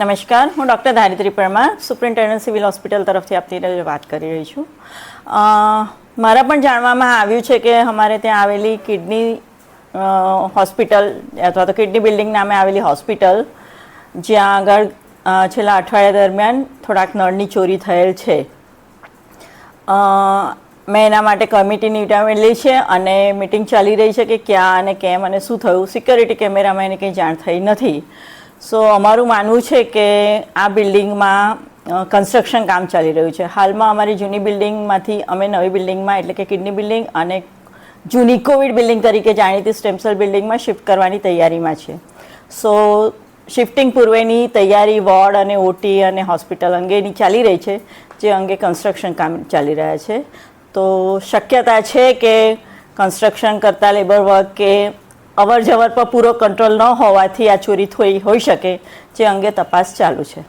નમસ્કાર, હું doctor Dharitri Parmar, superintendent civil hospital તરફથી આપની વાત કરી રહી છું. મારા પણ જાણવામાં આવ્યું છે કે અમારે ત્યાં આવેલી કિડની હોસ્પિટલ અથવા તો કિડની બિલ્ડિંગ નામે આવેલી હોસ્પિટલ, જ્યાં આગળ છેલ્લા અઠવાડિયા દરમિયાન થોડાક નળની ચોરી થયેલ છે. મેં એના માટે કમિટીની મીટિંગ છે અને મિટિંગ ચાલી રહી છે કે ક્યાં અને કેમ અને શું થયું. સિક્યોરિટી કેમેરામાં એની કંઈ જાણ થઈ નથી. સો અમારું માનવું છે કે આ બિલ્ડિંગમાં કન્સ્ટ્રક્શન કામ ચાલી રહ્યું છે. હાલમાં અમારી જૂની બિલ્ડિંગમાંથી અમે નવી બિલ્ડિંગમાં, એટલે કે કિડની બિલ્ડિંગ અને જૂની કોવિડ બિલ્ડિંગ તરીકે જાણીતી સ્ટેમસેલ બિલ્ડિંગમાં શિફ્ટ કરવાની તૈયારીમાં છે. સો શિફ્ટિંગ પૂર્વેની તૈયારી, વોર્ડ અને ઓટી અને હોસ્પિટલ અંગેની ચાલી રહી છે, જે અંગે કન્સ્ટ્રક્શન કામ ચાલી રહ્યા છે. તો શક્યતા છે કે કન્સ્ટ્રક્શન કરતા લેબર વર્ક કે અવર જવર પર પૂરો કંટ્રોલ ન હોવાથી આ ચોરી થઈ, હોઈ શકે, જે અંગે તપાસ ચાલુ છે.